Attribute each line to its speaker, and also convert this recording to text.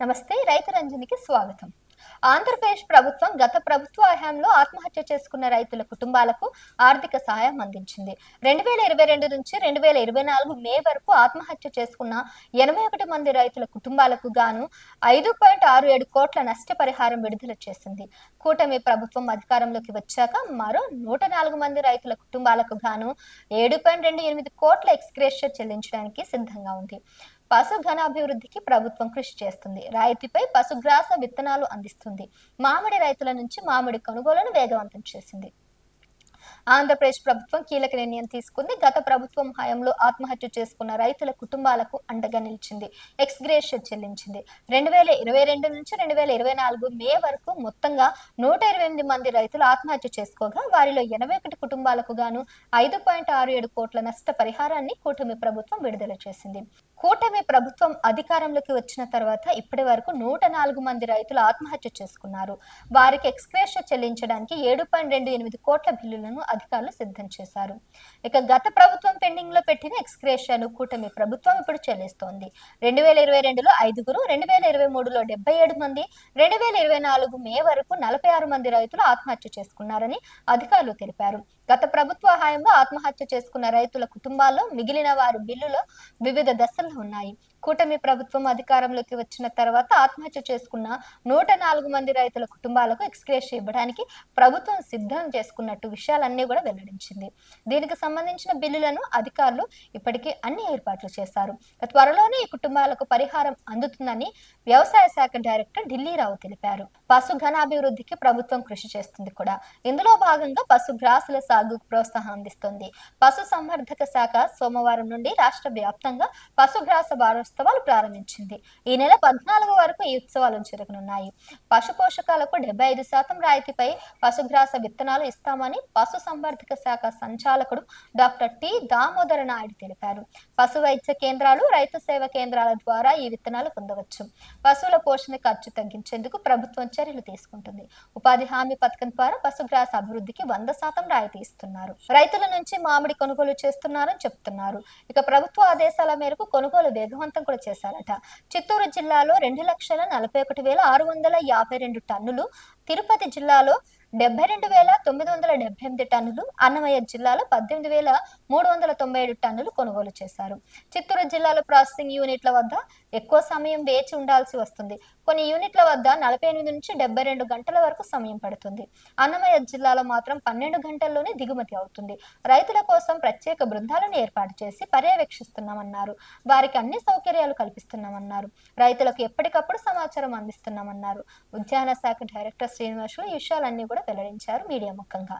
Speaker 1: నమస్తే రైతు రంజనికి స్వాగతం. ఆంధ్రప్రదేశ్ ప్రభుత్వం గత ప్రభుత్వ హయాంలో ఆత్మహత్య చేసుకున్న రైతుల కుటుంబాలకు ఆర్థిక సహాయం అందించింది. రెండు వేల ఇరవై రెండు నుంచి రెండు వేల ఇరవై నాలుగు మే వరకు ఆత్మహత్య చేసుకున్న ఎనభై ఒకటి మంది రైతుల కుటుంబాలకు గాను ఐదు పాయింట్ ఆరు ఏడు కోట్ల నష్టపరిహారం విడుదల చేసింది. కూటమి ప్రభుత్వం అధికారంలోకి వచ్చాక మరో నూట నాలుగు మంది రైతుల కుటుంబాలకు గాను ఏడు పాయింట్ రెండు ఎనిమిది కోట్ల ఎక్స్గ్రేషర్ చెల్లించడానికి సిద్ధంగా ఉంది. పశుఘనాభివృద్ధికి ప్రభుత్వం కృషి చేస్తుంది. రాయితీపై పశుగ్రాస విత్తనాలు అందిస్తుంది. మామిడి రైతుల నుంచి మామిడి కొనుగోలును వేగవంతం చేసింది. ఆంధ్రప్రదేశ్ ప్రభుత్వం కీలక నిర్ణయం తీసుకుంది. గత ప్రభుత్వం హయాంలో ఆత్మహత్య చేసుకున్న రైతుల కుటుంబాలకు అండగా నిలిచింది. ఎక్స్గ్రేషియర్ చెల్లించింది. రెండు వేల ఇరవై రెండు నుంచి రెండు వేల ఇరవై నాలుగు మే వరకు మొత్తంగా నూట ఇరవై ఎనిమిది మంది రైతులు ఆత్మహత్య చేసుకోగా వారిలో ఎనభై ఒకటి కుటుంబాలకు గాను ఐదు పాయింట్ ఆరు ఏడు కోట్ల నష్ట పరిహారాన్ని కూటమి ప్రభుత్వం విడుదల చేసింది. కూటమి ప్రభుత్వం అధికారంలోకి వచ్చిన తర్వాత ఇప్పటి వరకు నూట నాలుగు మంది రైతులు ఆత్మహత్య చేసుకున్నారు. వారికి ఎక్స్గ్రేషియర్ చెల్లించడానికి ఏడు పాయింట్ రెండు ఎనిమిది కోట్ల బిల్లులను అధికారులు సిద్ధం చేశారు. ఇక గత ప్రభుత్వం పెండింగ్లో పెట్టిన ఎక్స్క్రేషన్ కూటమి ప్రభుత్వం ఇప్పుడు చెల్లిస్తోంది. రెండు వేల ఇరవై రెండులో ఐదుగురు రెండు వేల ఇరవై మూడులో డెబ్బై ఏడు మంది రెండు వేల ఇరవై నాలుగు మే వరకు నలభై ఆరు మంది రైతులు ఆత్మహత్య చేసుకున్నారని అధికారులు తెలిపారు. గత ప్రభుత్వ హయాంలో ఆత్మహత్య చేసుకున్న రైతుల కుటుంబాల్లో మిగిలిన వారి బిల్లులో వివిధ దశల్లో ఉన్నాయి. కూటమి ప్రభుత్వం అధికారంలోకి వచ్చిన తర్వాత ఆత్మహత్య చేసుకున్న నూట నాలుగు మంది రైతుల కుటుంబాలకు ఎక్స్గ్రేష్ ఇవ్వడానికి ప్రభుత్వం సిద్ధం చేసుకున్నట్టు విషయాలన్నీ కూడా వెల్లడించింది. దీనికి సంబంధించిన బిల్లులను అధికారులు ఇప్పటికీ అన్ని ఏర్పాట్లు చేశారు. త్వరలోనే ఈ కుటుంబాలకు పరిహారం అందుతుందని వ్యవసాయ శాఖ డైరెక్టర్ ఢిల్లీరావు తెలిపారు. పశు ఘనాభివృద్ధికి ప్రభుత్వం కృషి చేస్తుంది కూడా. ఇందులో భాగంగా పశు గ్రాసుల సాగుకు ప్రోత్సాహం అందిస్తుంది. పశు సంవర్ధక శాఖ సోమవారం నుండి రాష్ట్ర వ్యాప్తంగా పశుగ్రాస వారోత్సవాలు ప్రారంభించింది. ఈ నెల పద్నాలుగు వరకు ఈ ఉత్సవాలు జరగనున్నాయి. పశు పోషకాలకు డెబ్బై ఐదు శాతం రాయితీపై పశుగ్రాస విత్తనాలు ఇస్తామని పశు సంవర్ధక శాఖ సంచాలకుడు డాక్టర్ టి. దామోదర నాయుడు తెలిపారు. పశు వైద్య కేంద్రాలు రైతు సేవ కేంద్రాల ద్వారా ఈ విత్తనాలు పొందవచ్చు. పశువుల పోషణ ఖర్చు తగ్గించేందుకు ప్రభుత్వం చర్యలు తీసుకుంటుంది. ఉపాధి హామీ పథకం ద్వారా పశుగ్రాస అభివృద్ధికి వంద శాతం రాయితీ ఇస్తున్నారు. రైతుల నుంచి మామిడి కొనుగోలు చేస్తున్నారని చెప్తున్నారు. ఇక ప్రభుత్వ ఆదేశాల మేరకు కొనుగోలు వేగవంతం కూడా చేశారట. చిత్తూరు జిల్లాలో రెండు లక్షల నలభై ఒకటి వేల ఆరు వందల యాభై రెండు టన్నులు తిరుపతి జిల్లాలో డెబ్బై రెండు వేల తొమ్మిది వందల డెబ్బై ఎనిమిది టన్నులు అన్నమయ్య జిల్లాలో పద్దెనిమిది వేల మూడు వందల తొంభై ఏడు టన్నులు కొనుగోలు చేశారు. చిత్తూరు జిల్లాలో ప్రాసెసింగ్ యూనిట్ల వద్ద ఎక్కువ సమయం వేచి ఉండాల్సి వస్తుంది. కొన్ని యూనిట్ల వద్ద నలభై ఎనిమిది నుంచి డెబ్బై రెండు గంటల వరకు సమయం పడుతుంది. అన్నమయ్య జిల్లాలో మాత్రం పన్నెండు గంటల్లోనే దిగుమతి అవుతుంది. రైతుల కోసం ప్రత్యేక బృందాలను ఏర్పాటు చేసి పర్యవేక్షిస్తున్నామన్నారు. వారికి అన్ని సౌకర్యాలు కల్పిస్తున్నామన్నారు. రైతులకు ఎప్పటికప్పుడు సమాచారం అందిస్తున్నామన్నారు. ఉద్యాన శాఖ డైరెక్టర్ శ్రీనివాసులు ఈ విషయాలన్నీ కూడా వెల్లడించారు మీడియా ముఖంగా